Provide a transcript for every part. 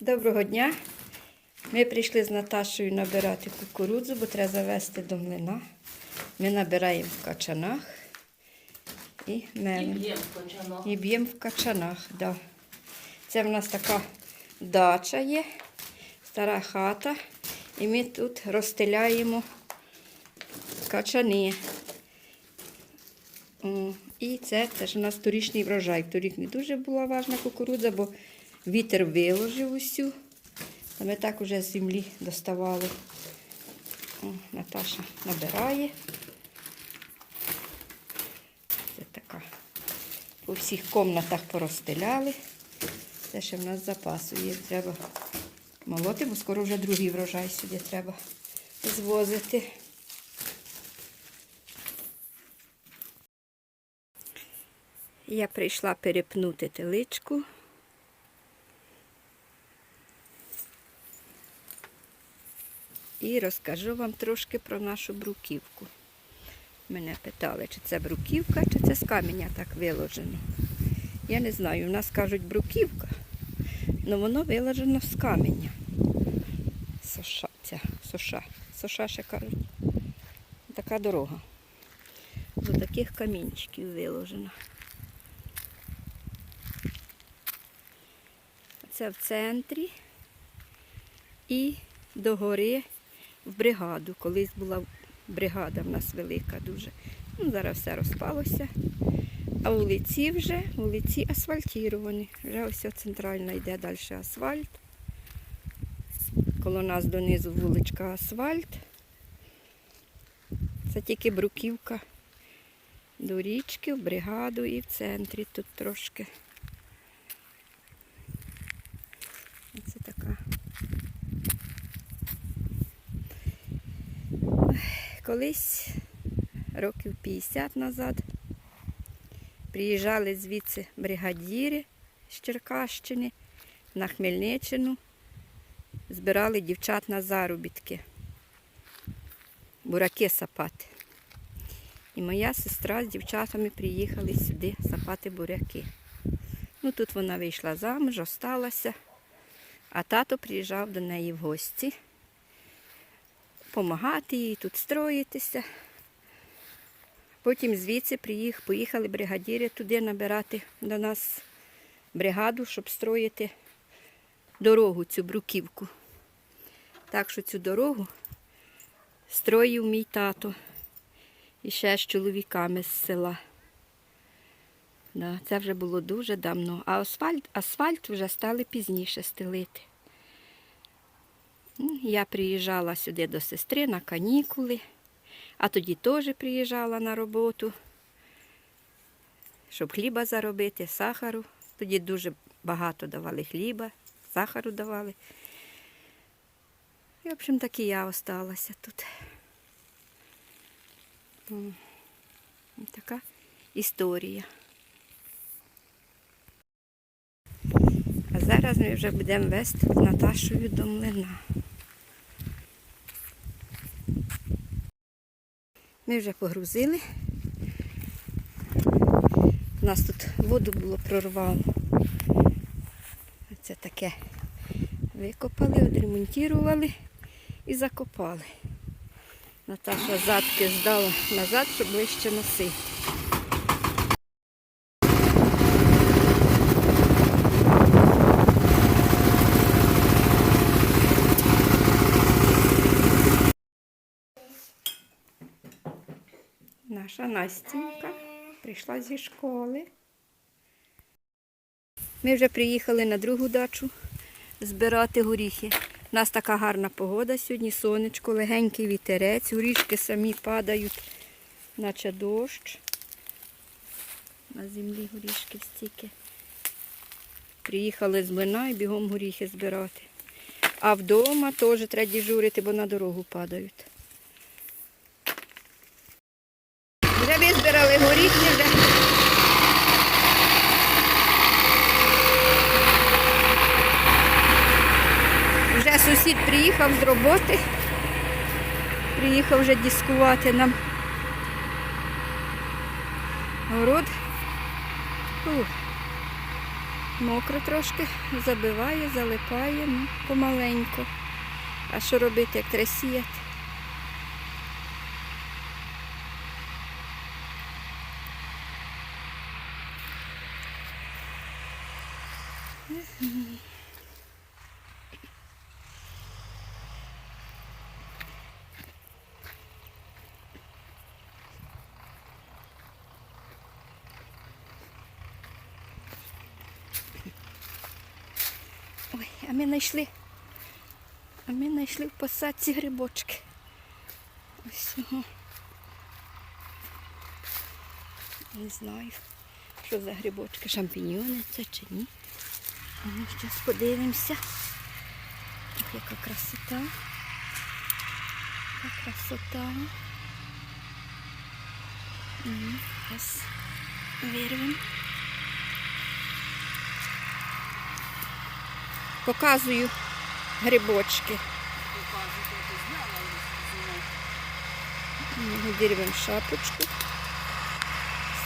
Доброго дня. Ми прийшли з Наташою набирати кукурудзу, бо треба завести до млина. Ми набираємо в качанах і І мелимо. б'ємо кочано. І б'ємо в качанах. Да. Це в нас така дача є, стара хата. І ми тут розстеляємо качани. І це, це ж у нас торічний врожай. Торік не дуже була важна кукурудза, бо вітер виложив усю. А ми так уже з землі доставали. О, Наташа набирає. Це така. По всіх комнатах порозстеляли. Це ще в нас запасу є. Треба молоти, бо скоро вже другий врожай сюди треба звозити. Я прийшла перепнути теличку. І розкажу вам трошки про нашу бруківку. Мене питали, чи це бруківка, чи це з каменя так виложено. Я не знаю, у нас кажуть бруківка, але воно виложено з каменя. Соша, ця, соша, соша ще кажуть. Така дорога. До таких камінчиків виложена. Це в центрі і догори в бригаду. Колись була бригада в нас велика дуже. Ну, зараз все розпалося. А вулиці вже, вулиці асфальтіровані. Вже ось центральна йде далі асфальт. Коло нас донизу вуличка асфальт. Це тільки бруківка до річки, в бригаду і в центрі тут трошки. Це така. Колись, років 50 назад, приїжджали звідси бригадіри з Черкащини на Хмельниччину, збирали дівчат на заробітки, бураки сапати. І моя сестра з дівчатами приїхали сюди сапати буряки. Ну тут вона вийшла замуж, осталася, а тато приїжджав до неї в гості допомагати їй тут строїтися. Потім звідси приїх, поїхали бригадіри туди набирати до нас бригаду, щоб строїти дорогу, цю бруківку. Так що цю дорогу строїв мій тато і ще з чоловіками з села. Да, це вже було дуже давно. А асфальт, асфальт вже стали пізніше стелити. М, Я приїжджала сюди до сестри на канікули, а тоді теж приїжджала на роботу, щоб хліба заробити, сахару. Тоді дуже багато давали хліба, сахару давали. І, в общем, так і я осталася тут. Така історія. Зараз ми вже будемо вести з Наташою до млина. Ми вже погрузили. У нас тут воду було прорвало. Це таке викопали, відремонтували і закопали. Наташа задки здала назад, щоб ближче носити. Наша Настінька прийшла зі школи. Ми вже приїхали на другу дачу збирати горіхи. У нас така гарна погода сьогодні, сонечко, легенький вітерець, горішки самі падають, наче дощ. На землі горішки стільки. Приїхали з млина і бігом горіхи збирати. А вдома теж треба дежурити, бо на дорогу падають. Вже визбирали горіхи, вже. Вже сусід приїхав з роботи. Приїхав вже дискувати нам город. Мокро трошки, забиває, залипає, ну, помаленьку. А що робити, як треба сіяти? Ой, а ми знайшли. А ми знайшли в посадці грибочки. Ось його. Не знаю, що за грибочки, шампіньйони це чи ні. А ми зараз подивимося. Ох, яка красота. Яка красота. Зараз вирвемо. Показую грибочки. Дірвемо шапочку.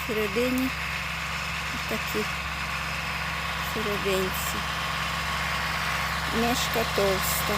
Всередині такі серединці. Ножка товста.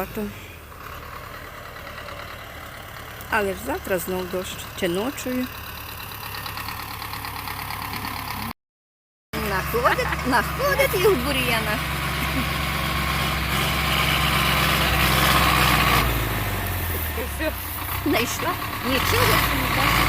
Мокровато. Але ж завтра знов дощ чи ночою. Находить, находить їх в бур'янах. Знайшла. Нічого собі так.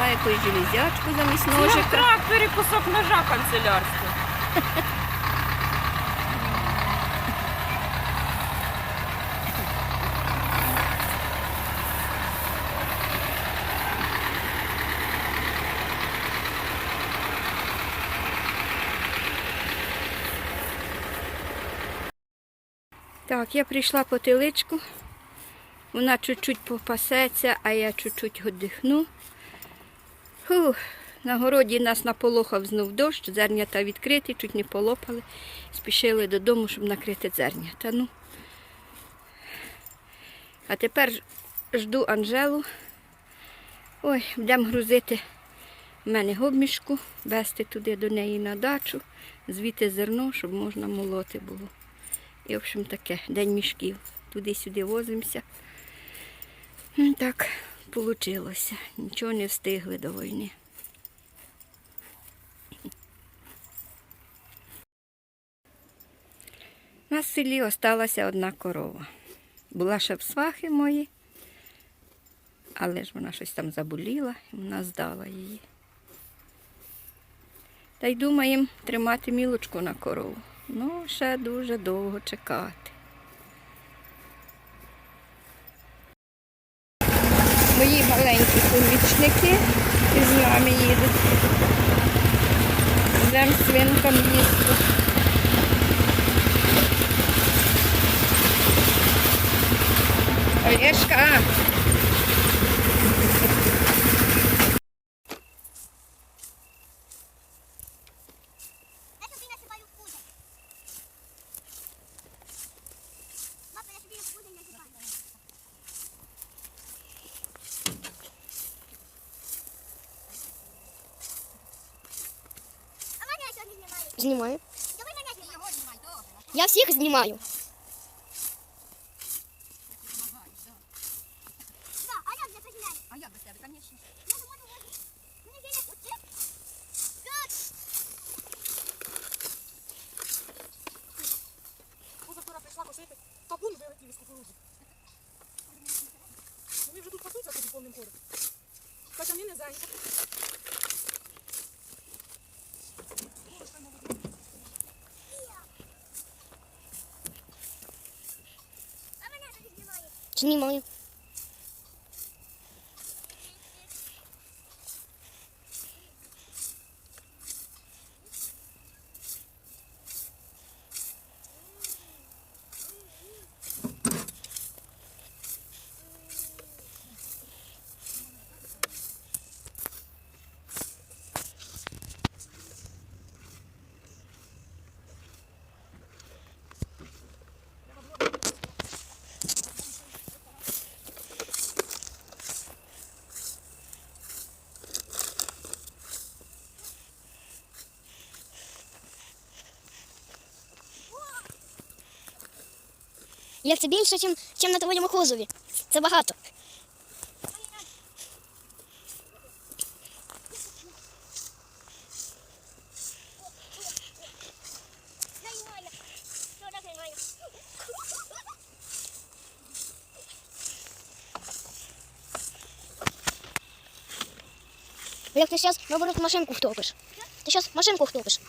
Знайшла якусь железячку замість На ножика. тракторі кусок ножа канцелярського. Так, я прийшла по теличку. Вона чуть-чуть попасеться, а я чуть-чуть віддихну. Фух, на городі нас наполохав знов дощ, зернята відкриті, чуть не полопали. Спішили додому, щоб накрити зернята. Ну. А тепер жду Анжелу. Ой, будемо грузити в мене гобмішку, вести туди до неї на дачу, звідти зерно, щоб можна молоти було. І, в общем, таке, день мішків. Туди-сюди возимося. Так вийшло. Нічого не встигли до війни. У нас в селі осталася одна корова. Була ще в свахи мої, але ж вона щось там заболіла, і вона здала її. Та й думаємо тримати мілочку на корову. Ну, ще дуже довго чекати. Мої маленькі помічники із нами їдуть. Йдемо свинкам їсти. Олешка, знімаю. Я всех снимаю. Капун вилетів із кукурудзи. Вони тут пасуться а тут повним ходом. Не зайняті. 是你妈哟！Як це більше, ніж, ніж на твоєму кузові. Це багато. Як ти зараз, наоборот, машинку втопиш. Ти зараз машинку втопиш.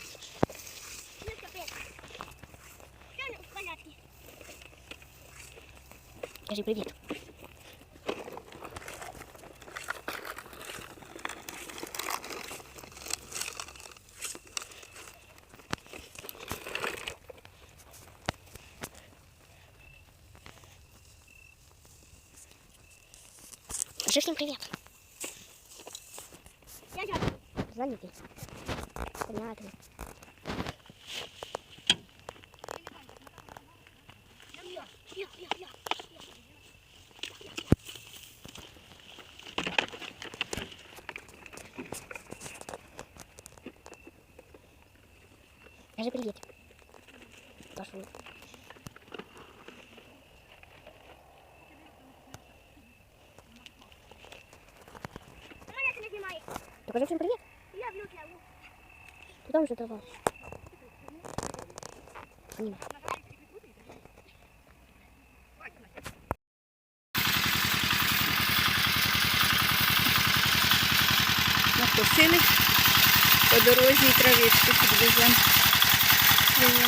Скажи привіт. Скажи всім привіт. Занятий. Понятно. Скажи привет. Пошел. Покажи всем привет. Куда уже давал? Ним. Накосили по дорозі і травичку підвеземо. Вже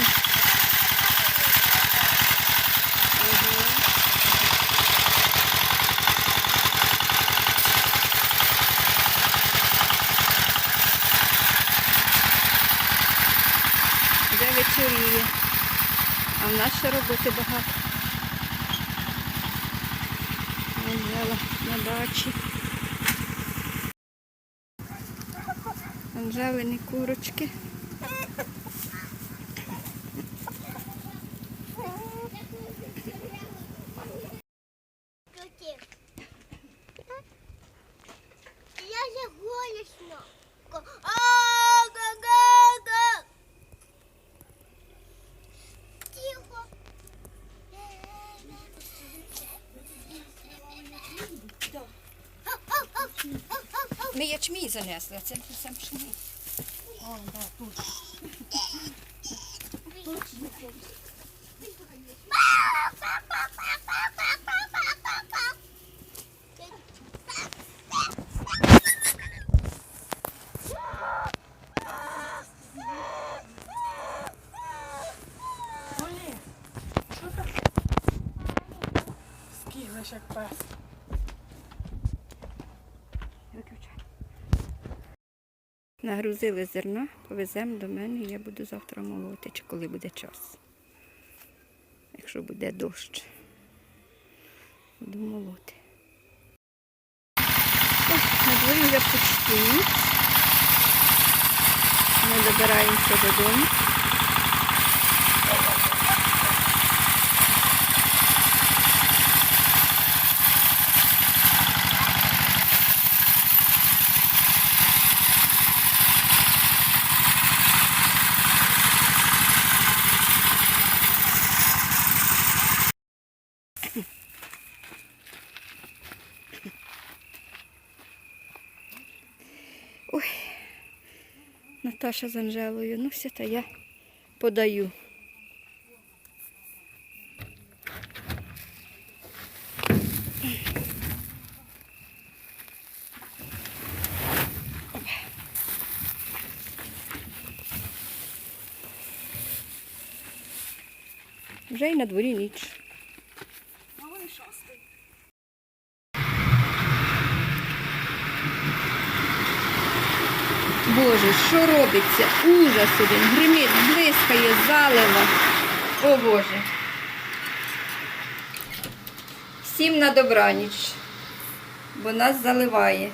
вечоріє, а в нас ще роботи багато. Анжела на дачі. Анжелини курочки. Ми ячмінь занесли, а це сам пшениця. Скиглиш Нагрузили зерна, повеземо до мене, я буду завтра молоти, чи коли буде час. Якщо буде дощ. Буду молоти. О, на дворі вже почти. Ми добираємося додому. Наташа з Анжелою. Ну, все, та я подаю. Вже й на дворі ніч. шостий. Боже, що робиться? Ужас один, гримить, блискає, залива. О Боже. Всім на добраніч, бо нас заливає.